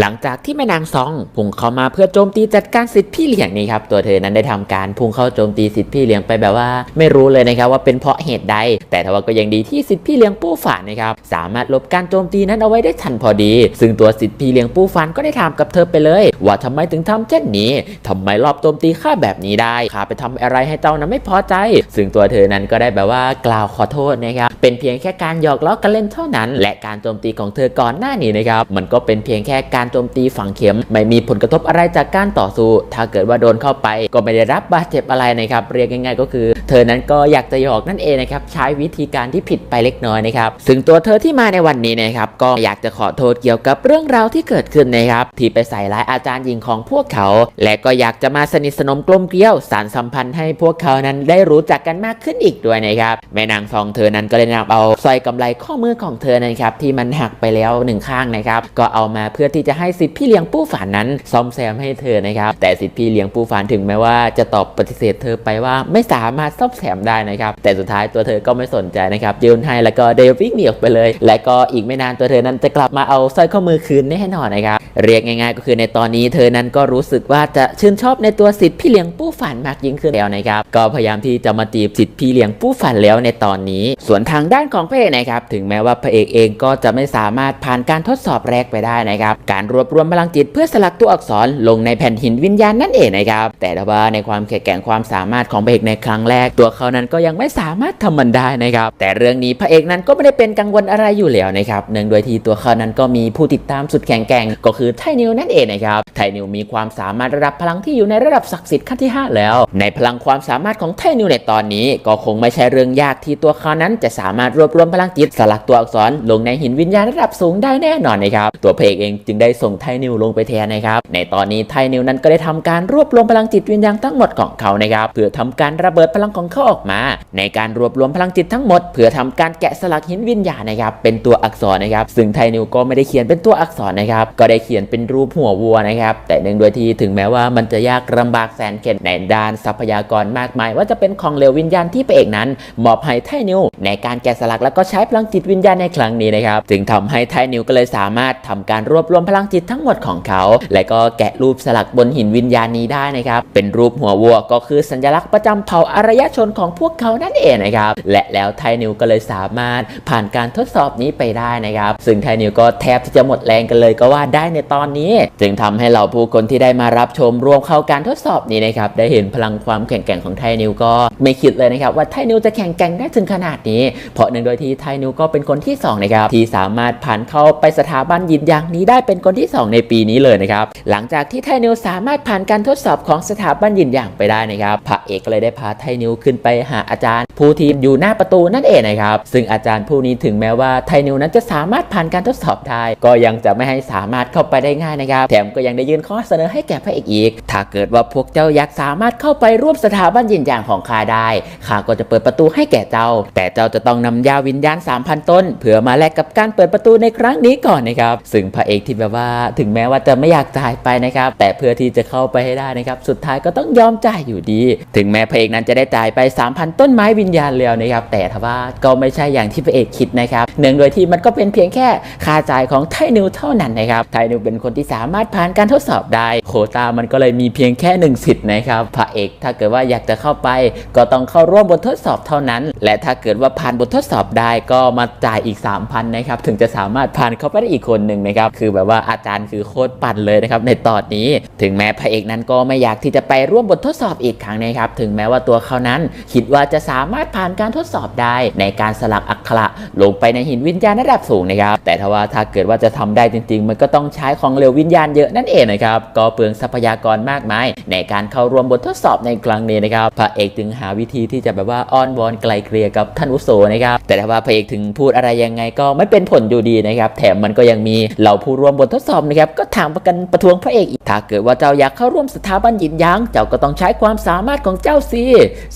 หลังจากที่แม่นางซองพุ่งเข้ามาเพื่อโจมตีจัดการสิทธิพี่เลี้ยงนี่ครับตัวเธอนั้นได้ทำการพุ่งเข้าโจมตีสิทธิพี่เลี้ยงไปแบบว่า ไม่รู้เลยนะครับว่าเป็นเพราะเหตุใด แต่ทว่าก็ยังดีที่สิทธิพี่เลี้ยงปู้ฝานนะครับสามารถลบการโจมตีนั้นเอาไว้ได้ทันพอดี ซึ่งตัวสิทธิพี่เลี้ยงปู้ฝานก็ได้ถามกับเธอไปเลย ว่าทำไมถึงทำเช่นนี้ทำไมรอบโจมตีข้าแบบนี้ได้ข้าไปทำอะไรให้เจ้านั้นไม่พอใจ ซึ่งตัวเธอนั้นก็ได้แบบว่ากล่าวขอโทษนะครับเป็นเพียงแค่การหยอกล้อกันเล่นเท่านั้น และการโจมตีของเธอก่อนหน้านี้นะครับมันก็เป็นเพียงแค่การโจมตีฝังเข็ม ไม่มีผลกระทบอะไรจากการต่อสู้ ถ้าเกิดว่าโดนเข้าไปก็ไม่ได้รับบาดเจ็บอะไรนะครับ เรียกง่ายๆ ก็คือ เธอนั้นก็อยากจะหยอกนั่นเองนะครับ ใช้วิธีการที่ผิดไปเล็กน้อยนะครับ ซึ่งตัวเธอที่มาในวันนี้นะครับ ก็อยากจะขอโทษเกี่ยวกับเรื่องราวที่เกิดขึ้นนะครับ ที่ไปใส่ร้ายอาจารย์หญิงของพวกเขา และก็อยากจะมาสนิทสนมกลมเกลียวสารสัมพันธ์ให้พวกเขานั้นได้รู้จักกันมากขึ้นอีกด้วยนะครับแม่นางซองเธอนั้นก็เลยนำเอาสร้อยกำไลข้อมือของเธอนะครับที่มันหักไปแล้วหนึ่งข้างนะครับก็เอามาเพื่อที่จะให้สิทธิพี่เลี้ยงปู้ฝานนั้นซ่อมแซมให้เธอนะครับ แต่สิทธิพี่เลี้ยงปู้ฝานถึงแม้ว่าจะตอบปฏิเสธเธอไปว่าไม่สามารถซ่อมแซมได้นะครับ แต่สุดท้ายตัวเธอก็ไม่สนใจนะครับยืนให้แล้วก็เดวิ่งหนีออกไปเลย และก็อีกไม่นานตัวเธอนั้นจะกลับมาเอาสร้อยข้อมือคืนแน่นอนนะครับ เรียกง่ายๆ ก็คือในตอนนี้เธอนั้นก็รู้สึกว่าจะชื่นชอบในตัวสิทธิ์พี่เลี้ยงปู้ฝันมากยิ่งขึ้นแล้วนะครับ ก็พยายามที่จะมาจีบสิทธิ์พี่เลี้ยงปู้ฝันแล้วในตอนนี้ ส่วนทางด้านของพระเอกนะครับ ถึงแม้ว่าพระเอกเองก็จะไม่สามารถผ่านการทดสอบแรกไปได้นะครับ การรวบรวมพลังจิตเพื่อสลักตัวอักษรลงในแผ่นหินวิญญาณนั่นเองนะครับ แต่ว่าในความแข็งแกร่งความสามารถของพระเอกในครั้งแรก ตัวเขานั้นก็ยังไม่สามารถทำมันได้นะครับ แต่เรื่องนี้พระเอกนั้นก็ไม่ได้เป็นกังวลอะไรอยู่แล้วนะครับเนื่องโดยที่ตัวเขานั้นก็มีผู้ติดตามสุดแข็งแกร่งก็คือไทนิวนั่นเองนะครับไทนิวมีความสามารถระดับพลังที่อยู่ในระดับศักดิ์สิทธิ์ขั้นที่ 5 แล้ว ในพลังความสามารถของไทนิวในตอนนี้ ก็คงไม่ใช่เรื่องยากที่ตัวเขานั้นจะสามารถรวบรวมพลังจิตสลักตัวอักษรลงในหินวิญญาณระดับสูงได้แน่นอนนะครับตัวเพกเองจึงได้ส่งไทนิวลงไปแทนนะครับในตอนนี้ไทนิวนั้นก็ได้ทำการรวบรวมพลังจิตวิญญาณทั้งหมดของเขานะครับเพื่อทำการระเบิดพลังของเขาออกมา ในการรวบรวมพลังจิตทั้งหมด เพื่อทำการแกะสลักหินวิญญาณนะครับเป็นตัวอักษรนะครับซึ่งไทนิวก็ไม่ได้เขียนเป็นตัวอักษรนะครับก็ได้เขียนเป็นรูปหัววัวนะครับ แต่เนื่องโดยที่ถึงแม้ว่ามันจะยากลำบากแสนเข็ญในด้านทรัพยากรมากมาย ว่าจะเป็นของเหลววิญญาณที่พระเอกนั้นมอบให้ไทนิวในการแกะสลักแล้วก็ใช้พลังจิตวิญญาณในครั้งนี้นะครับ จึงทำให้ไทนิวก็เลยสามารถทำการรวบรวมพลังจิตทั้งหมดของเขา และก็แกะรูปสลักบนหินวิญญาณนี้ได้นะครับ เป็นรูปหัววัวก็คือสัญลักษณ์ประจำเผ่าอารยชนของพวกเขานั่นเองนะครับ และแล้วไทนิวก็เลยสามารถผ่านการทดสอบนี้ไปได้นะครับ ซึ่งไทนิวก็แทบที่จะหมดแรงกันเลยก็ว่าได้ในตอนนี้ จึงทำให้เราผู้คนที่ได้มารับชมรวมเข้าการทดสอบนี้นะครับได้เห็นพลังความแข็งแกร่งของไทนิวก็ไม่คิดเลยนะครับว่าไทนิวจะแข็งแกร่งได้ถึงขนาดนี้ เพราะหนึ่งโดยที่ไทนิวก็เป็นคนที่สองนะครับที่สามารถผ่านเข้าไปสถาบันยินยางนี้ได้เป็นคนที่สองในปีนี้เลยนะครับหลังจากที่ไทนิวสามารถผ่านการทดสอบของสถาบันยินยางไปได้นะครับพระเอกก็เลยได้พาไทนิวขึ้นไปหาอาจารย์ ผู้ทีมอยู่หน้าประตูนั่นเองนะครับซึ่งอาจารย์ผู้นี้ถึงแม้ว่าไทนิวนั้นจะสามารถผ่านการทดสอบได้ก็ยังจะไม่ให้สามารถเข้าไปได้ง่ายนะครับ แถมก็ยังได้ยื่นข้อเสนอให้แก่พระเอกอีก ถ้าเกิดว่าพวกเจ้าอยากสามารถเข้าไปร่วมสถาบันยินยางของข้าได้ข้าก็จะเปิดประตูให้แก่เจ้า แต่เจ้าจะต้องนำยาวิญญาณ3,000ต้นเพื่อมาแลกกับการเปิดประตูในครั้งนี้ก่อนนะครับซึ่งพระเอกที่แบบว่าถึงแม้ว่าจะไม่อยากจ่ายไปนะครับ แต่เพื่อที่จะเข้าไปให้ได้นะครับ สุดท้ายก็ต้องยอมจ่ายอยู่ดี ถึงแม้พระเอกนั้นจะได้จ่ายไป 3,000 ต้นไม้วิญญาณแล้วนะครับ แต่ทว่าก็ไม่ใช่อย่างที่พระเอกคิดนะครับเนื่องโดยที่มันก็เป็นเพียงแค่ค่าจ่ายของไทนิวเท่านั้นนะครับไทนิวเป็นคนที่สามารถผ่านการทดสอบได้โควตามันก็เลยมีเพียงแค่หนึ่งสิทธิ์นะครับพระเอกถ้าเกิดว่าอยากจะเข้าไป ก็ต้องเข้าร่วมบททดสอบเท่านั้น และถ้าเกิดว่าผ่านบททดสอบได้ก็มาจ่ายอีก 3,000นะครับถึงจะสามารถผ่านเข้าไปได้อีกคนหนึ่งนะครับคือแบบว่าอาจารย์คือโคตรปั่นเลยนะครับในตอนนี้ ถึงแม้พระเอกนั้นก็ไม่อยากที่จะไปร่วมบททดสอบอีกครั้งนะครับถึงแม้ว่าตัวเขานั้น คิดว่าจะสามารถผ่านการทดสอบได้ ในการสลักอักขระลงไปในหินวิญญาณระดับสูงนะครับแต่ถ้าว่าถ้าเกิดว่าจะทำได้จริง ๆ มันก็ต้องใช้ของเร็ววิญญาณเยอะนั่นเองนะครับก็เปลืองทรัพยากรมากมาย ในการเข้าร่วมบททดสอบในครั้งนี้นะครับพระเอกถึงหาวิธีที่จะแบบว่าอ้อนวอนไกลเกลี่ยกับท่านอุโสนะครับแต่ถ้าว่าพระเอกถึงพูดอะไรยังไงก็ไม่เป็นผลอยู่ดีนะครับแถมมันก็ยังมีเหล่าผู้ร่วมบททดสอบนะครับก็ถามประกันประท้วงพระเอกอีกถ้าเกิดว่าเจ้าอยากเข้าร่วมสถาบันหยินยางเจ้าก็ต้องใช้ความสามารถของเจ้าสิ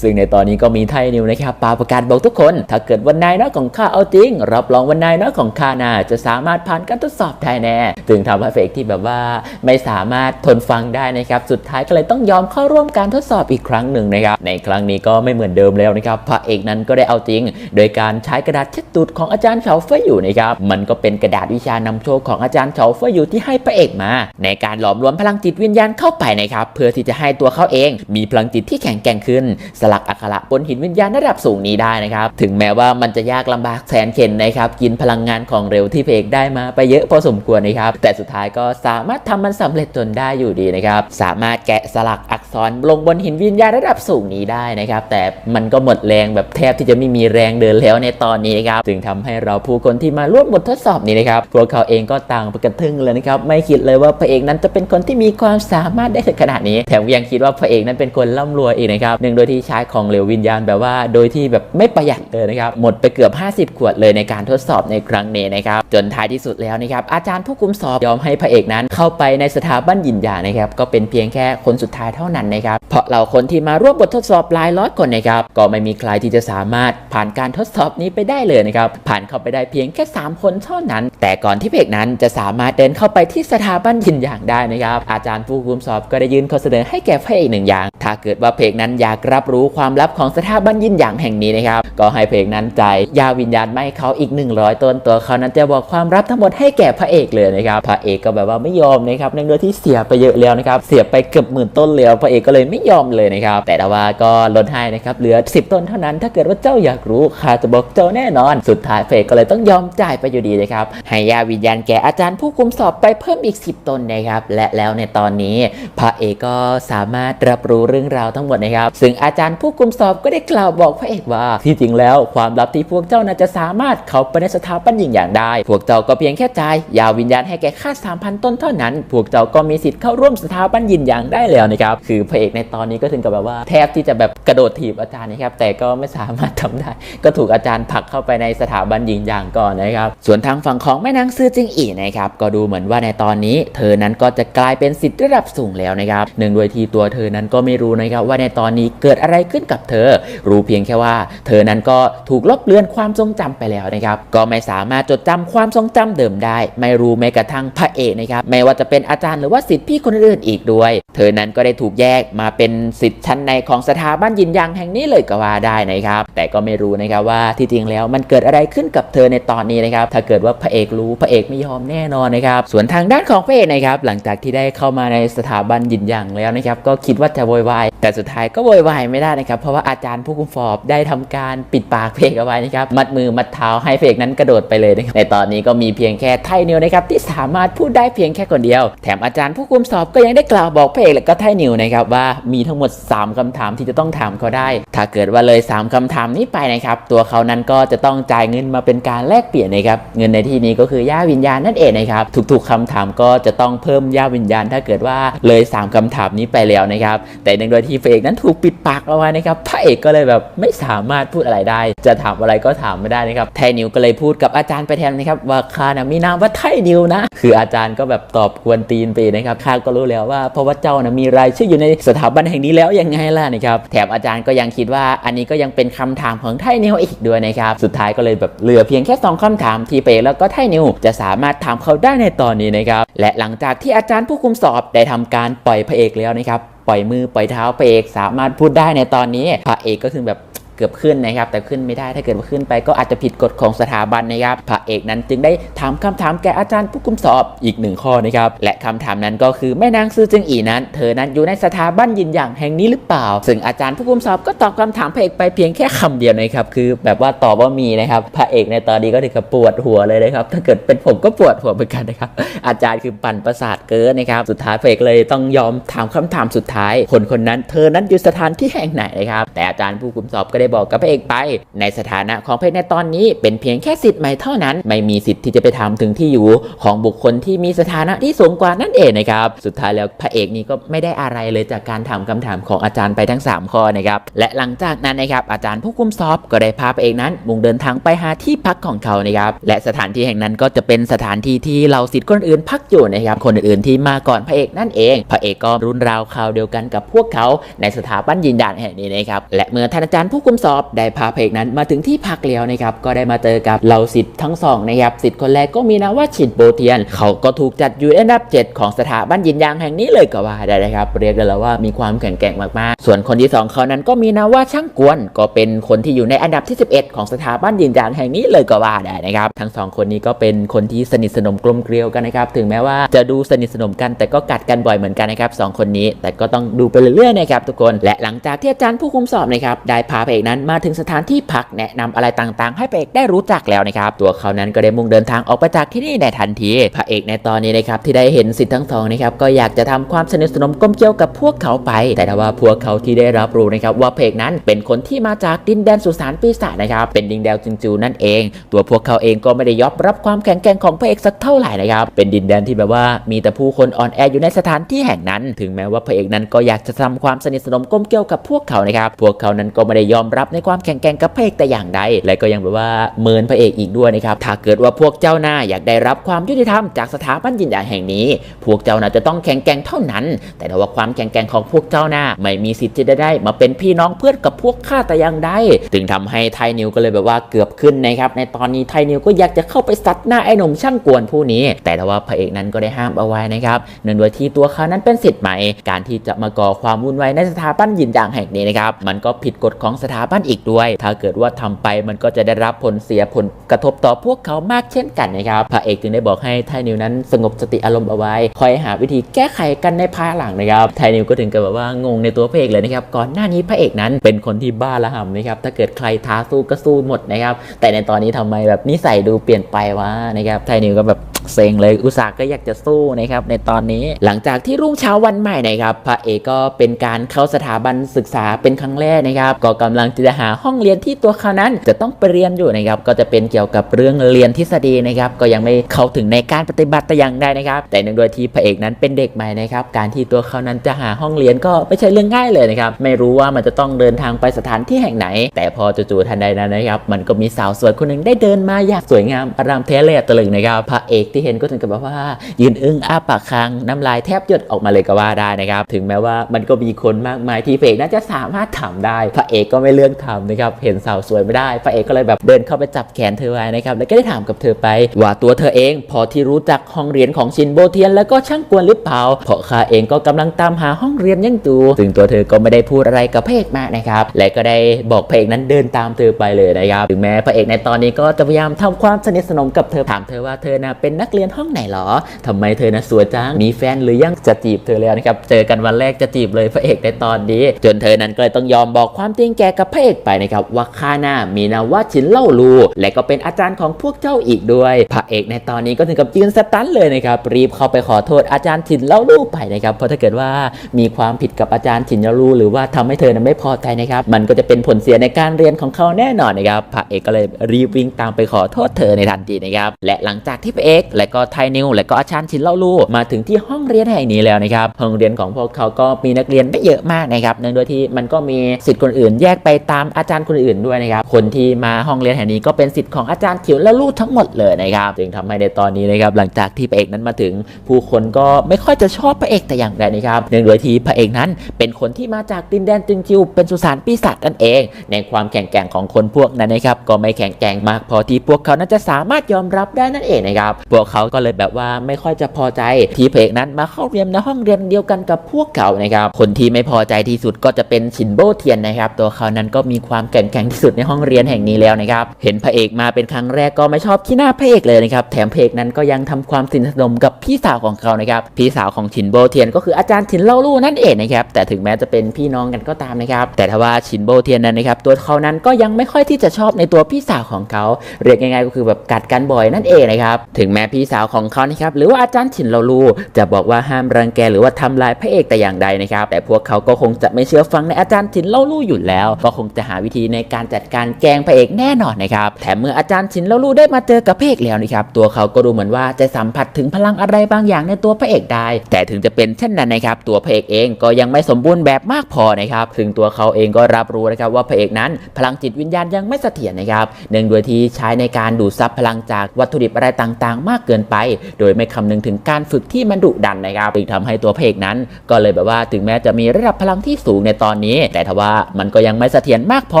ซึ่งในตอนนี้ก็มีไทนิวนะครับปาประกาศบอกทุกคน ถ้าเกิดวันนายน้อยของข้าเอาจริงรับรองวันนายน้อยของข้าน่าจะสามารถผ่านการทดสอบได้แน่จึงทำให้พระเอกที่แบบว่าไม่สามารถทนฟังได้นะครับ สุดท้ายก็เลยต้องยอมเข้าร่วมการทดสอบอีกครั้งหนึ่งนะครับ ในครั้งนี้ก็ไม่เหมือนเดิมแล้วนะครับพระเอกนั้นก็ได้เอาจริง โดยการใช้กระดาษเช็ดตูดของอาจารย์เฉาเฟยอยู่นะครับ มันก็เป็นกระดาษวิชานำโชคของอาจารย์เฉาเฟยอยู่ที่ให้พระเอกมา ในการหลอมรวมพลังจิตวิญญาณเข้าไปนะครับ เพื่อที่จะให้ตัวเขาเอง มีพลังจิตที่แข็งแกร่งขึ้น สลักอักขระบนหินวิญญาณระดับสูงนี้ได้นะครับ ถึงแม้ว่ามันจะยากลำบากแสนเข็ญนะครับ กินพลังงานของเร็วที่พระเอกได้มาไปเยอะพอสมควรนะครับ แต่สุดท้ายก็สามารถทำมันสำเร็จจนได้อยู่ดีนะครับ สามารถแกะสลักอักษรลงบนหินวิญญาณระดับสูงนี้ได้นะครับ แต่มันก็หมดแรงแบบแทบที่จะไม่มีแรงเดินแล้วในตอนนี้นะครับ จึงทำให้เราผู้คนที่มาร่วมบททดสอบนี้นะครับ พวกเขาเองก็ต่างไปกระทึ่งเลยนะครับ ไม่คิดเลยว่าพระเอกนั้นจะเป็นคนที่มีความสามารถได้ถึงขนาดนี้ แถมยังคิดว่าพระเอกนั้นเป็นคนร่ำรวยอีกนะครับ หนึ่งโดยที่ใช้ของเหลววิญญาณแบบว่า โดยที่แบบไม่ประหยัดเลยนะครับ หมดไปเกือบ 50 ขวดเลยในการทดสอบในครั้งนี้นะครับ จนท้ายที่สุดแล้วนะครับ อาจารย์ผู้คุมสอบยอมให้พระเอกนั้น เข้าไปในสถาบันยินยานะครับก็เป็นเพียงแค่คนสุดท้ายเท่านั้นนะครับเพราะเราคนที่มาร่วมบททดสอบหลายร้อยคนนะครับก็ไม่มีใครที่จะสามารถผ่านการทดสอบนี้ไปได้เลยนะครับผ่านเข้าไปได้เพียงแค่ 3 คนเท่านั้น แต่ก่อนที่พระเอกนั้นจะสามารถเดินเข้าไปที่สถาบันยินยางได้นะครับอาจารย์ผู้คุมสอบก็ได้ยื่นข้อเสนอให้แก่พระเอกหนึ่งอย่าง ถ้าเกิดว่าเพเอกนั้นอยากรับรู้ความลับของสถาบันยินยางแห่งนี้นะครับก็ให้เพเอกนั้นใจยยาวิญญาณไม่เขาอีก 100 ต้นตัวเขานั้นจะบอกความลับทั้งหมดให้แก่พระเอกเลยนะครับพระเอกก็แบบว่าไม่ยอมนะครับในเรื่องที่เสียไปเยอะแล้วนะครับเสียไปเกือบหมื่นต้นแล้วพระเอกก็เลยไม่ยอมเลยนะครับแต่ว่าก็ลดให้นะครับเหลือ 10 ต้นเท่านั้น ถ้าเกิดว่าเจ้าอยากรู้ข้าจะบอกเจ้าแน่นอน สุดท้ายพระเอกก็เลยต้องยอมจ่ายไปอยู่ดีนะครับให้ยาวิญญาณแก่อาจารย์ผู้คุมสอบไปเพิ่มอีก 10 ต้นนะครับและแล้วในตอนนี้พระเอกก็สามารถรับรู้เรื่องราวทั้งหมดนะครับซึ่งอาจารย์ผู้คุมสอบก็ได้กล่าวบอกพระเอกว่า ที่จริงแล้วความลับที่พวกเจ้าน่าจะสามารถเข้าไปในสถาบันยิงอย่างได้ พวกเจ้าก็เพียงแค่จ่ายยาวิญญาณให้แก่ข้า3,000 ต้นเท่านั้น พวกเจ้าก็มีสิทธิ์เข้าร่วมสถาบันยินอย่างได้แล้วนะครับ คือพระเอกในตอนนี้ก็ถึงกับแบบว่าแทบที่จะแบบกระโดดถีบอาจารย์นะครับ แต่ก็ไม่สามารถทำได้ ก็ถูกอาจารย์ผลักเข้าไปในสถาบันยิงอย่างก่อนนะครับ ส่วนทางฝั่งของแม่นางซื่อจิงอีนะครับ ก็ดูเหมือนว่าในตอนนี้ เธอนั้นก็จะกลายเป็นสิทธิ์ระดับสูงแล้วนะครับหนึ่งโดยที่ตัวเธอนั้นก็ไม่รู้นะครับว่าในตอนนี้เกิดอะไรขึ้นกับเธอ รู้เพียงแค่ว่า เธอนั้นก็ถูกลบเลือนความทรงจำไปแล้วนะครับ ก็ไม่สามารถจดจำความทรงจำเดิมได้ ไม่รู้แม้กระทั่งพระเอกนะครับไม่ว่าจะเป็นอาจารย์หรือว่าสิทธิพี่คนอื่นอีกด้วย เธอนั้นก็ได้ถูกแยกมาเป็นสิทธิชั้นในของสถาบันยินยังแห่งนี้เลยก็ว่าได้นะครับ แต่ก็ไม่รู้นะครับว่าที่จริงแล้วมันเกิดอะไรขึ้นกับเธอในตอนนี้นะครับถ้าเกิดว่าพระเอกรู้พระเอกไม่ยอมแน่นอนนะครับส่วนทางด้านของพระเอกนะครับหลังจากที่ได้เข้ามาในสถาบันยินยังแล้วนะครับก็คิดว่าจะโวยวายแต่สุดท้ายก็โวยวายไม่ได้นะครับเพราะว่าอาจารย์ผู้คุมสอบได้ทำการปิดปากเพกเอาไว้นะครับมัดมือมัดเท้าให้เพกนั้นกระโดดไปเลยนะครับในตอนนี้ก็มีเพียงแค่ไทนิวนะครับที่สามารถพูดได้เพียงแค่คนเดียว แถมอาจารย์ผู้คุมสอบก็ยังได้กล่าวบอกพระเอกและก็ไทนิวนะครับว่ามีทั้งหมด 3คำถามที่จะต้องถามเขาได้ ถ้าเกิดว่าเลย 3คำถามนี้ไปนะครับ ตัวเขานั้นก็จะต้องจ่ายเงินมาเป็นการแลกเปลี่ยนนะครับ เงินในที่นี้ก็คือย่าวิญญาณนั่นเองนะครับ ทุกๆคำถามก็จะต้องเพิ่มย่าวิญญาณ ถ้าเกิดว่าเลย 3คำถามนี้ไปแล้วนะครับ แต่เนื่องโดยที่พระเอกนั้นถูกปิดปากเอาไว้นะครับ พระเอกก็เลยแบบไม่สามารถพูดอะไรได้ จะถามอะไรก็ถามไม่ได้นะครับ ไทนิวก็เลยพูดกับอาจารย์ไปแทนนะครับว่าขานะมีนามว่าไทนิวนะ คืออาจารย์ก็แบบตอบกวนตีนไปนะครับข้าก็รู้แล้วว่าเพราะว่าเจ้านะมีรายชื่ออยู่ในสถาบันแห่งนี้แล้วยังไงล่ะนะครับแถมอาจารย์ก็ยังคิดว่าอันนี้ก็ยังเป็นคำถามของไทนิวอีกด้วยนะครับสุดท้ายก็เลยแบบเหลือเพียงแค่สองคำถามที่เปแล้วก็ไทนิวจะสามารถถามเขาได้ในตอนนี้นะครับและหลังจากที่อาจารย์ผู้คุมสอบได้ทำการปล่อยพระเอกแล้วนะครับปล่อยมือปล่อยเท้าพระเอกสามารถพูดได้ในตอนนี้พระเอกก็คือแบบ เกือบขึ้นนะครับ แต่ขึ้นไม่ได้ถ้าเกิดว่าขึ้นไปก็อาจจะผิดกฎของสถาบันนะครับพระเอกนั้นจึงได้ถามคำถามแก่อาจารย์ผู้คุมสอบอีกหนึ่งข้อนะครับและคำถามนั้นก็คือแม่นางซื่อจึงอีนั้น เธอนั้นอยู่ในสถาบันยินอย่างแห่งนี้หรือเปล่า ซึ่งอาจารย์ผู้คุมสอบก็ตอบคำถามพระเอกไปเพียงแค่คำเดียวนะครับคือแบบว่าตอบว่ามีนะครับพระเอกในตอนนี้ก็ถึงกับปวดหัวเลยนะครับถ้าเกิดเป็นผมก็ปวดหัวเหมือนกันนะครับอาจารย์คือปั่นประสาทเกินนะครับสุดท้ายพระเอกเลยต้องยอมถามคำถามสุดท้าย คนคนนั้น เธอนั้นอยู่สถานที่แห่งไหนนะครับแต่อาจารย์ผู้คุมสอบก็ได้บอกกับพระเอกไป ในสถานะของพระเอกในตอนนี้เป็นเพียงแค่สิทธิ์ใหม่เท่านั้น ไม่มีสิทธิ์ที่จะไปทำถึงที่อยู่ของบุคคลที่มีสถานะที่สูงกว่านั่นเองนะครับสุดท้ายแล้วพระเอกนี่ก็ไม่ได้อะไรเลยจากการถามคำถามของอาจารย์ไปทั้ง 3 ข้อนะครับและหลังจากนั้นนะครับอาจารย์ผู้คุมสอบก็ได้พาพระเอกนั้นมุ่งเดินทางไปหาที่พักของเขานะครับและสถานที่แห่งนั้นก็จะเป็นสถานที่ที่เราสิทธิ์คนอื่นพักอยู่นะครับคนอื่นๆที่มาก่อนพระเอกนั่นเอง พระเอกก็รุ่นราวคราวเดียวกันกับพวกเขาในสถาบันยินดานแห่งนี้นะครับและเมื่อท่านอาจารย์ผู้คุมสอบได้พาเพกนั้นมาถึงที่พักเลี้ยวนะครับก็ได้มาเจอกับเหล่าสิทธิ์ทั้งสองนะครับสิทธิ์คนแรกก็มีนาว่าฉินโบเทียน เขาก็ถูกจัดอยู่ในอันดับ 7 ของสถาบันยินยางแห่งนี้เลยก็ว่าได้นะครับเรียกได้แล้วว่ามีความแข็งแกร่งมากๆ ส่วนคนที่สองเขานั้นก็มีนาว่าช่างกวน ก็เป็นคนที่อยู่ในอันดับที่ 11 ของสถาบันยินยางแห่งนี้เลยก็ว่าได้นะครับทั้งสองคนนี้ก็เป็นคนที่สนิทสนมกลมเกลียวกันนะครับถึงแม้ว่าจะดูสนิทสนมกันแต่ก็กัดกันบ่อยเหมือนกันนะครับสองคนนี้แต่ก็ต้องดูไปเรื่อยๆนะครับทุกคนและหลังจากที่อาจารย์ผู้คุมสอบนะครับได้พาพระเอกนั้นมาถึงสถานที่พักแนะนำอะไรต่างๆ ให้พระเอกได้รู้จักแล้วนะครับตัวเขานั้นก็ได้มุ่งเดินทางออกไปจากที่นี่ในทันทีพระเอกในตอนนี้นะครับที่ได้เห็นสิทธิ์ทั้งสองนะครับก็อยากจะทำความสนิทสนมกลมเกลียวกับพวกเขาไป แต่ถ้าว่าพวกเขาที่ได้รับรู้นะครับว่าพระเอกนั้นเป็นคนที่มาจากดินแดนสุสานปีศาจนะครับเป็นดินแดนจิงจูนั่นเอง ตัวพวกเขาเองก็ไม่ได้ยอมรับความแข็งแกร่งของพระเอกสักเท่าไหร่นะครับเป็นดินแดนที่แบบว่ามีแต่ผู้คนอ่อนแออยู่ในสถานที่แห่งนั้น ถึงแม้ว่าพระเอกนั้นก็อยากจะทำความสนิทสนมกลมเกลียวกับพวกเขานะครับพวกเขานั้นก็ไม่ได้ยอมรับในความแข็งแกร่งกับพระเอกแต่อย่างใด และก็ยังแบบว่าเมินพระเอกอีกด้วยนะครับ ถ้าเกิดว่าพวกเจ้าหน้าอยากได้รับความยุติธรรมจากสถาบันยินยางแห่งนี้ พวกเจ้าน่าจะต้องแข็งแกร่งเท่านั้น แต่ถ้าว่าความแข็งแกร่งของพวกเจ้าหน้าไม่มีสิทธิ์จะได้มาเป็นพี่น้องเพื่อนกับพวกข้าแต่อย่างใด ถึงทำให้ไทนิวก็เลยแบบว่าเกือบขึ้นนะครับ ในตอนนี้ไทนิวก็อยากจะเข้าไปซัดหน้าไอ้หนุ่มช่างกวนผู้นี้ แต่ถ้าว่าพระเอกนั้นก็ได้ห้ามเอาไว้นะครับเนื่องด้วยที่ตัวเขานั้นเป็นสิทธิ์ใหม่ การที่จะมาก่อความวุ่นวายในสถาบันยินยางแห่งนี้นะครับ มันก็ผิดกฎของสถาบันอีกด้วย ถ้าเกิดว่าทำไปมันก็จะได้รับผลเสียผลกระทบต่อพวกเขามากเช่นกันนะครับพระเอกจึงได้บอกให้ไทนิวนั้นสงบสติอารมณ์เอาไว้ คอยหาวิธีแก้ไขกันในภายหลังนะครับไทนิวก็ถึงกับแบบว่างงในตัวพระเอกเลยนะครับก่อนหน้านี้พระเอกนั้นเป็นคนที่บ้าระห่ำนะครับถ้าเกิดใครท้าสู้ก็สู้หมดนะครับแต่ในตอนนี้ทำไมแบบนิสัยดูเปลี่ยนไปวะนะครับไทนิวก็แบบเซ็งเลยอุตส่าห์ก็อยากจะสู้นะครับในตอนนี้หลังจากที่รุ่งเช้าวันใหม่นะครับพระเอกก็เป็นการเข้าสถาบันศึกษาเป็นครั้งแรกนะครับก็กำลังจะหาห้องเรียนที่ตัวเขานั้นจะต้องไปเรียนอยู่นะครับก็จะเป็นเกี่ยวกับเรื่องเรียนทฤษฎีนะครับก็ยังไม่เข้าถึงในการปฏิบัติแต่อย่างใดนะครับ แต่เนื่องด้วยที่พระเอกนั้นเป็นเด็กใหม่นะครับการที่ตัวเขานั้นจะหาห้องเรียนก็ไม่ใช่เรื่องง่ายเลยนะครับไม่รู้ว่ามันจะต้องเดินทางไปสถานที่แห่งไหน แต่พอจู่ๆทันใดนั้นนะครับมันก็มีสาวสวยคนหนึ่งได้เดินมาอย่างสวยงามอารามเทเลตะลึงนะครับพระเอกที่เห็นก็ถึงกับแบบว่า ยืนอึ้งอ้าปากค้างน้ำลายแทบหยดออกมาเลยก็ว่าได้นะครับถึงแม้ว่ามันก็มีคนมากมายที่พระเอกน่าจะสามารถถามได้ พระเอกก็ไม่เลือกทำนะครับเห็นสาวสวยไม่ได้พระเอกก็เลยแบบเดินเข้าไปจับแขนเธอไว้นะครับแล้วก็ได้ถามกับเธอไป ว่าตัวเธอเอง พอที่รู้จักห้องเรียนของชินโบเทียน แล้วก็ช่างกวนหรือเปล่าเพราะข้าเองก็กำลังตามหาห้องเรียนยังตูซึ่งตัวเธอก็ไม่ได้พูดอะไรกับพระเอกมากนะครับและก็ได้บอกพระเอกนั้นเดินตามเธอไปเลยนะครับถึงแม้พระเอกในตอนนี้ก็จะพยายามทำความสนิทสนมกับเธอถามเธอว่าเธอนะเป็นนักเรียนห้องไหนหรอทำไมเธอนะสวยจังมีแฟนหรือยังจะจีบเธอแล้วนะครับเจอกันวันแรกจะจีบเลยพระเอกในตอนนี้ จนเธอนั้นก็เลยต้องยอมบอกความจริงแกกับพระเอกไปนะครับว่าข้าหน้ามีนามว่าชินเล่าลู และก็เป็นอาจารย์ของพวกเจ้าอีกด้วย พระเอกในตอนนี้ก็ถึงกับยืนสตันเลยนะครับรีบเข้าไปขอโทษอาจารย์ชินเล่าลูไปนะครับเพราะถ้าเกิดว่ามีความผิดกับอาจารย์ชินเล่าลูหรือว่าทำให้เธอนั้นไม่พอใจนะครับมันก็จะเป็นผลเสียในการเรียนของเขาแน่นอนนะครับพระเอกก็เลยรีบวิ่งตามไปขอโทษเธอในทันทีนะครับและหลังจากที่พระเอกและก็ไทนิวและก็อาจารย์ชินเล่าลูมาถึงที่ห้องเรียนแห่งนี้แล้วนะครับห้องเรียนของพวกเขาก็มีนักเรียนไม่เยอะมากนะครับเนื่องด้วยที่มันก็มีสิทธิ์คนอื่นแยกไปตามอาจารย์คนอื่นด้วยนะครับ คนที่มาห้องเรียนแห่งนี้ก็เป็นสิทธิ์ของอาจารย์ถิวและลูกทั้งหมดเลยนะครับจึงทำให้ในตอนนี้นะครับหลังจากที่พระเอกนั้นมาถึง ผู้คนก็ไม่ค่อยจะชอบพระเอกแต่อย่างใดนะครับเนื่องด้วยที่พระเอกนั้นเป็นคนที่มาจากดินแดนจึงจิวเป็นสุสานปีศาจนั่นเอง ในความแข็งแกร่งของคนพวกนั้นนะครับก็ไม่แข็งแกร่งมากพอที่พวกเขานั้นจะสามารถยอมรับได้นั่นเองนะครับพวกเขาก็เลยแบบว่าไม่ค่อยจะพอใจที่พระเอกนั้นมาเข้าเรียนในห้องเรียนเดียวกันกับพวกเขานะครับคนที่ไม่พอใจที่สุดก็จะเป็นชินโบเทียนนะครับตัวเขานั้นก็มีความแข็งแกร่งที่สุดในห้องเรียนแห่งนี้แล้วนะครับ เห็นพระเอกมาเป็นครั้งแรกก็ไม่ชอบขี้หน้าพระเอกเลยนะครับ แถมพระเอกนั้นก็ยังทำความสนิทสนมกับพี่สาวของเขานะครับ พี่สาวของชินโบเทียนก็คืออาจารย์ชินเล่าลู่นั่นเองนะครับ แต่ถึงแม้จะเป็นพี่น้องกันก็ตามนะครับ แต่ถ้าว่าชินโบเทียนนั้นนะครับ ตัวเขานั้นก็ยังไม่ค่อยที่จะชอบในตัวพี่สาวของเขา เรียกง่ายๆก็คือแบบกัดกันบ่อยนั่นเองนะครับ ถึงแม้พี่สาวของเขานะครับ หรือว่าอาจารย์ชินเล่าลู่จะบอกว่าห้ามรังแกหรือว่าทำลายพระเอกแต่อย่างใดนะครับ แต่พวกเขาก็คงจะไม่เชื่อฟังในอาจารย์ชินเล่าลู่อยู่แล้วก็คคงจะหาวิธีในการจัดการแกงพระเอกแน่นอนนะครับแถมเมื่ออาจารย์ชินเล่าลู่ได้มาเจอกับพระเอกแล้วนะครับตัวเขาก็ดูเหมือนว่าจะสัมผัสถึงพลังอะไรบางอย่างในตัวพระเอกได้ แต่ถึงจะเป็นเช่นนั้นนะครับตัวพระเอกเองก็ยังไม่สมบูรณ์แบบมากพอนะครับถึงตัวเขาเองก็รับรู้นะครับว่าพระเอกนั้น พลังจิตวิญญาณยังไม่เสถียรนะครับเนื่องด้วยที่ใช้ในการดูดซับพลังจากวัตถุดิบอะไรต่างๆ มากเกินไป โดยไม่คำนึงถึงการฝึกที่มันดุดันนะครับจึงทำให้ตัวพระเอกนั้น ก็เลยแบบว่าถึงแม้จะมีระดับพลังที่สูงในตอนนี้ แต่ทว่ามันก็ยังไม่เสถียรมากพอ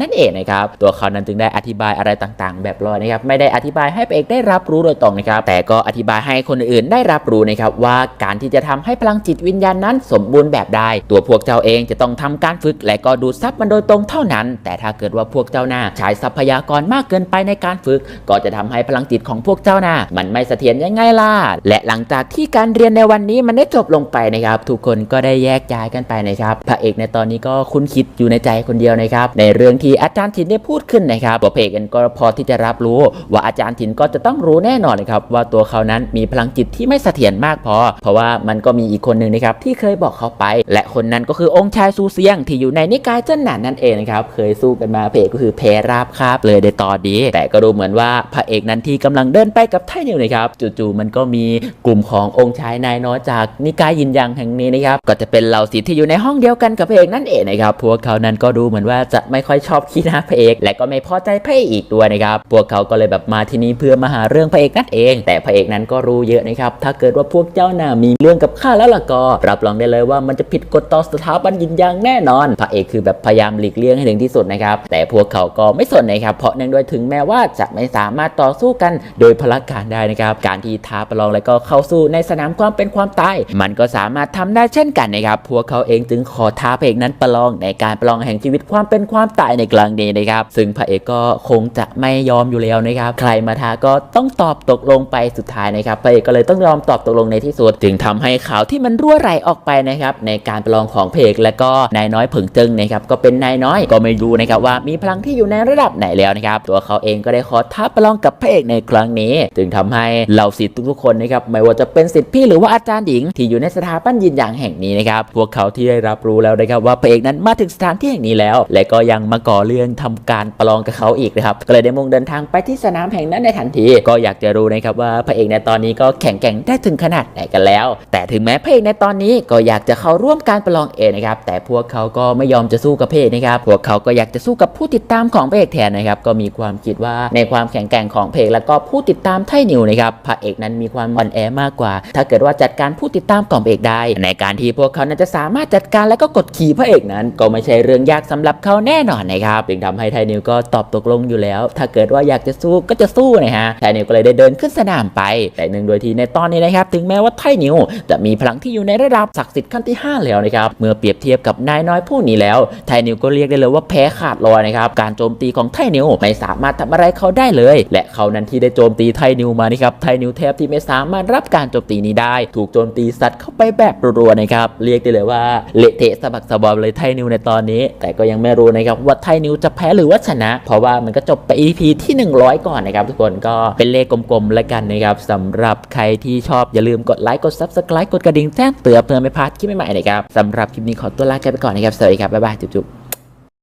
นั่นเองนะครับตัวเขานั้นจึงได้อธิบายอะไรต่างๆ แบบลอยนะครับไม่ได้อธิบายให้พระเอกได้รับรู้โดยตรงนะครับแต่ก็อธิบายให้คนอื่นได้รับรู้นะครับว่าการที่จะทำให้พลังจิตวิญญาณนั้นสมบูรณ์แบบได้ ตัวพวกเจ้าเองจะต้องทำการฝึก และก็ดูดซับมันโดยตรงเท่านั้น แต่ถ้าเกิดว่าพวกเจ้าหน้าใช้ทรัพยากรมากเกินไปในการฝึก ก็จะทำให้พลังจิตของพวกเจ้าหน้ามันไม่เสถียรยังไงล่ะและหลังจากที่การเรียนในวันนี้มันได้จบลงไปนะครับ ทุกคนก็ได้แยกย้ายกันไปนะครับพระเอกในตอนนี้ก็คุ้นคิดอยู่ในใจคนเดียวนะครับในเรื่องที่อาจารย์ถินได้พูดขึ้นนะครับตัวพระเอกเองก็พอที่จะรับรู้ ว่าอาจารย์ถินก็จะต้องรู้แน่นอนนะครับว่าตัวเขานั้นมีพลังจิตที่ไม่เสถียรมากพอ เพราะว่ามันก็มีอีกคนหนึ่งนะครับที่เคยบอกเขาไป และคนนั้นก็คือองค์ชายซูเซียง ที่อยู่ในนิกายเจ้นหนานนั่นเองนะครับเคยสู้กันมาพเอกก็คือแพ้ราบคาบเลยในตอนนี้แต่ก็ดูเหมือนว่าพระเอกนั้นที่กำลังเดินไปกับไทเนิวนะครับจู่ๆมันก็มีกลุ่มขององค์ชายนายน้อยจากนิกายยินยังแห่งนี้นะครับก็จะเป็นเหล่าศิษย์ที่อยู่ในห้องเดียวกันกับพระเอกนั่นเองนะครับพวกเขานั้นก็ดูเหมือนว่าจะไม่ค่อยชอบขี้หน้าพระเอก และก็ไม่พอใจพระเอกอีกด้วยนะครับ พวกเขาก็เลยแบบมาที่นี่เพื่อมาหาเรื่องพระเอกนั่นเอง แต่พระเอกนั้นก็รู้เยอะนะครับ ถ้าเกิดว่าพวกเจ้าน่ามีเรื่องกับข้าแล้วล่ะก็ รับรองได้เลยว่ามันจะผิดกฎต่อสถาบันยินยังแน่นอน พระเอกคือแบบพยายามหลีกเลี่ยงให้ถึงที่สุดนะครับ แต่พวกเขาก็ไม่สนนะครับ เพราะเนื่องด้วยถึงแม้ว่าจะไม่สามารถต่อสู้กันโดยพละการได้นะครับ การที่ท้าประลองแล้วก็เข้าสู้ในสนามความเป็นความตาย มันก็สามารถทำได้เช่นกันนะครับ พวกเขาเองจึงขอท้าพระเอกนั้นประลองในการประลองแห่งชีวิตความเเป็นความตายในกลางนี้นะครับ ซึ่งพระเอกก็คงจะไม่ยอมอยู่แล้วนะครับ ใครมาท้าก็ต้องตอบตกลงไปสุดท้ายนะครับ พระเอกก็เลยต้องยอมตอบตกลงในที่สุด จึงทำให้ข่าวที่มันรั่วไหลออกไปนะครับในการประลองของพระเอกและก็นายน้อยผึ่งจึงนะครับก็เป็นนายน้อยก็ไม่รู้นะครับว่ามีพลังที่อยู่ในระดับไหนแล้วนะครับ ตัวเขาเองก็ได้ขอท้าประลองกับพระเอกในครั้งนี้ จึงทำให้เหล่าศิษย์ทุกๆคนนะครับไม่ว่าจะเป็นศิษย์พี่หรือว่าอาจารย์หญิง ที่อยู่ในสถาบันยินหยางแห่งนี้นะครับพวกเขาที่ได้รับรู้แล้วนะครับว่าพระเอกนั้นมาถึงสถานที่แห่งนี้แล้ว และก็ยังมาก่อเรื่องทำการประลองกับเขาอีกนะครับก็เลยได้มุ่งเดินทางไปที่สนามแห่งนั้นในทันที ก็อยากจะรู้นะครับว่าพระเอกในตอนนี้ก็แข็งแกร่งได้ถึงขนาดไหนกันแล้ว แต่ถึงแม้พระเอกในตอนนี้ก็อยากจะเข้าร่วมการประลองเองนะครับแต่พวกเขาก็ไม่ยอมจะสู้กับพระเอกนะครับพวกเขาก็อยากจะสู้กับผู้ติดตามของพระเอกแทนนะครับก็มีความคิดว่าในความแข็งแกร่งของพระเอกแล้วก็ผู้ติดตามไทนิวนะครับพระเอกนั้นมีความอ่อนแอมากกว่า ถ้าเกิดว่าจัดการผู้ติดตามของพระเอกได้ ในการที่พวกเขานั้นจะสามารถจัดการและก็กดขี่พระเอกนั้น ก็ไม่ใช่เรื่องยากสำหรับเขาแน่นอนนะครับจึงทำให้ไทนิวก็ตอบตกลงอยู่แล้ว ถ้าเกิดว่าอยากจะสู้ก็จะสู้นะฮะไทนิวก็เลยได้เดินขึ้นสนามไป แต่หนึ่งโดยที่ในตอนนี้นะครับ ถึงแม้ว่าไทนิวจะมีพลังที่อยู่ในระดับศักดิ์สิทธิ์ขั้นที่ 5 แล้วนะครับ เมื่อเปรียบเทียบกับนายน้อยผู้นี้แล้ว ไทนิวก็เรียกได้เลยว่าแพ้ขาดลอยนะครับ การโจมตีของไทนิวไม่สามารถทำอะไรเขาได้เลย และเขานั้นที่ได้โจมตีไทนิวมานี่ครับ ไทนิวแทบที่ไม่สามารถรับการโจมตีนี้ได้ ถูกโจมตีซัดเข้าไปแบบรัวๆนะครับ เรียกได้เลยว่าเละเทะสะบักสะบอมเลยไทนิวในตอนนี้ แต่ก็ยังไม่รู้นะครับว่าไทนิวจะแพ้หรือว่าชนะ เพราะว่ามันก็จบไป EP ที่ 100 ก่อนนะครับทุกคนก็เป็นเลขกลมๆแล้วกันนะครับสำหรับใครที่ชอบอย่าลืมกดไลค์กด Subscribe กดกระดิ่งแจ้งเตือนเพื่อไม่พลาดคลิปใหม่ๆนะครับสำหรับคลิปนี้ขอตัวลาไปก่อนนะครับสวัสดีครับบ๊ายบายจุ๊บๆ